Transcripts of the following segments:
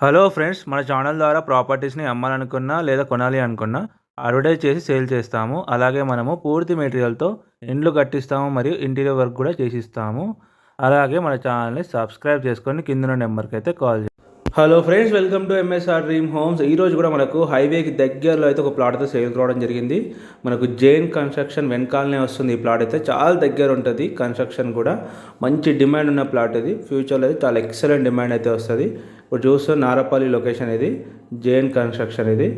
Hello friends మన channel ద్వారా ప్రాపర్టీస్ని అమ్మాలనుకున్నా లేదా కొనాలి అనుకున్నా అడ్వర్టైజ్ చేసి సేల్ చేస్తాము. అలాగే మనము పూర్తి మెటీరియల్తో ఇండ్లు కట్టిస్తాము మరియు ఇంటీరియర్ వర్క్ కూడా చేసిస్తాము. అలాగే మన ఛానల్ని సబ్స్క్రైబ్ చేసుకొని కింద నెంబర్కి అయితే కాల్ చేయండి hello friends welcome to MSR dream homes ఈరోజు కూడా మనకు హైవేకి దగ్గరలో అయితే ఒక ప్లాట్ అయితే సేల్ రావడం జరిగింది. మనకు జైన్ కన్స్ట్రక్షన్ వెనకాలనే వస్తుంది ఈ ప్లాట్ అయితే. చాలా దగ్గర ఉంటుంది కన్స్ట్రక్షన్ కూడా. మంచి డిమాండ్ ఉన్న ప్లాట్ ఇది. ఫ్యూచర్లో అయితే చాలా ఎక్సలెంట్ డిమాండ్ అయితే వస్తుంది. ఇప్పుడు చూస్తే నారపల్లి లొకేషన్ ఇది. జైన్ కన్స్ట్రక్షన్ ఇది.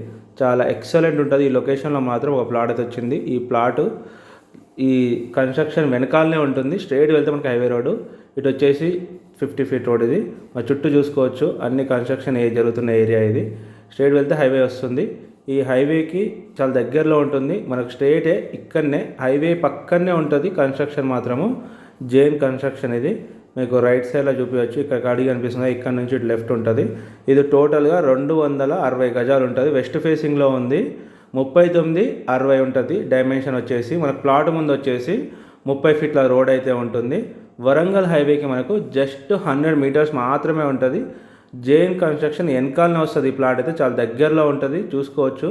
చాలా ఎక్సలెంట్ ఉంటుంది. ఈ లొకేషన్లో మాత్రం ఒక ప్లాట్ అయితే వచ్చింది. ఈ ప్లాటు ఈ కన్స్ట్రక్షన్ వెనకాలనే ఉంటుంది. స్ట్రైట్ వెళ్తే మనకి హైవే రోడ్డు. ఇటు వచ్చేసి ఫిఫ్టీ ఫీట్ రోడ్ ఇది. మా చుట్టూ చూసుకోవచ్చు. అన్ని కన్స్ట్రక్షన్ ఏ జరుగుతున్న ఏరియా ఇది. స్ట్రైట్ వెళ్తే హైవే వస్తుంది. ఈ హైవేకి చాలా దగ్గరలో ఉంటుంది. మనకు స్ట్రైటే ఇక్కడనే హైవే పక్కనే ఉంటుంది కన్స్ట్రక్షన్ మాత్రము. జేన్ కన్స్ట్రక్షన్ ఇది. మీకు రైట్ సైడ్లో చూపించవచ్చు ఇక్కడ కాడి కనిపిస్తుంది. ఇక్కడ నుంచి ఇటు లెఫ్ట్ ఉంటుంది. ఇది టోటల్గా రెండు వందల అరవై గజాలు ఉంటుంది వెస్ట్ ఫేసింగ్లో ఉంది. ముప్పై తొమ్మిది అరవై ఉంటుంది. డైమెన్షన్ వచ్చేసి మనకు ప్లాట్ ముందు వచ్చేసి ముప్పై ఫీట్ల రోడ్ అయితే ఉంటుంది. వరంగల్ హైవేకి మనకు జస్ట్ హండ్రెడ్ మీటర్స్ మాత్రమే ఉంటుంది. జేఎన్ కన్స్ట్రక్షన్ వెనకాలనే వస్తుంది ఈ ప్లాట్ అయితే. చాలా దగ్గరలో ఉంటుంది. చూసుకోవచ్చు.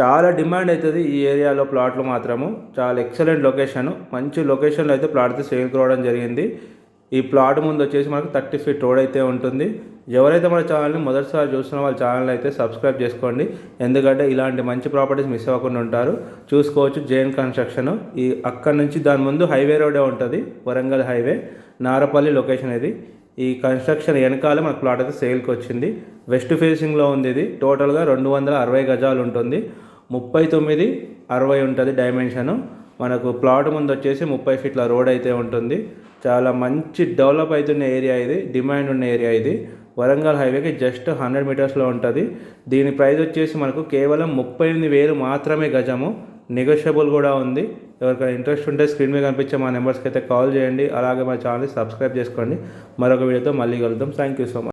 చాలా డిమాండ్ అవుతుంది ఈ ఏరియాలో ప్లాట్లు మాత్రము. చాలా ఎక్సలెంట్ లొకేషన్ మంచి లొకేషన్లో అయితే ప్లాట్ అయితే సేల్ రావడం జరిగింది. ఈ ప్లాట్ ముందు వచ్చేసి మనకు థర్టీ ఫీట్ రోడ్ అయితే ఉంటుంది. ఎవరైతే మన ఛానల్ని మొదటిసారి చూస్తున్న వాళ్ళ ఛానల్ అయితే సబ్స్క్రైబ్ చేసుకోండి. ఎందుకంటే ఇలాంటి మంచి ప్రాపర్టీస్ మిస్ అవ్వకుండా ఉంటారు. చూసుకోవచ్చు జైన్ కన్స్ట్రక్షన్. ఈ అక్కడ నుంచి దాని ముందు హైవే రోడే ఉంటుంది. వరంగల్ హైవే. నారపల్లి లొకేషన్ ఇది. ఈ కన్స్ట్రక్షన్ వెనకాల మన ప్లాట్ అయితే సేల్కి వచ్చింది. వెస్ట్ ఫేసింగ్లో ఉంది ఇది. టోటల్గా రెండు వందల అరవై గజాలు ఉంటుంది. ముప్పై తొమ్మిది అరవై ఉంటుంది డైమెన్షను. మనకు ప్లాట్ ముందు వచ్చేసి ముప్పై ఫీట్ల రోడ్ అయితే ఉంటుంది. చాలా మంచి డెవలప్ అవుతున్న ఏరియా ఇది డిమాండ్ ఉన్న ఏరియా ఇది. వరంగల్ హైవేకి జస్ట్ హండ్రెడ్ మీటర్స్లో ఉంటుంది. దీని ప్రైస్ వచ్చేసి మనకు కేవలం ముప్పై ఎనిమిది వేలు మాత్రమే గజము. నెగోషియబుల్ కూడా ఉంది. ఎవరికైనా ఇంట్రెస్ట్ ఉంటే స్క్రీన్ మీద కనిపించే మా నెంబర్స్కి అయితే కాల్ చేయండి. అలాగే మా ఛానల్ని సబ్స్క్రైబ్ చేసుకోండి. మరొక వీడియోతో మళ్ళీ కలుద్దాం. Thank you so much.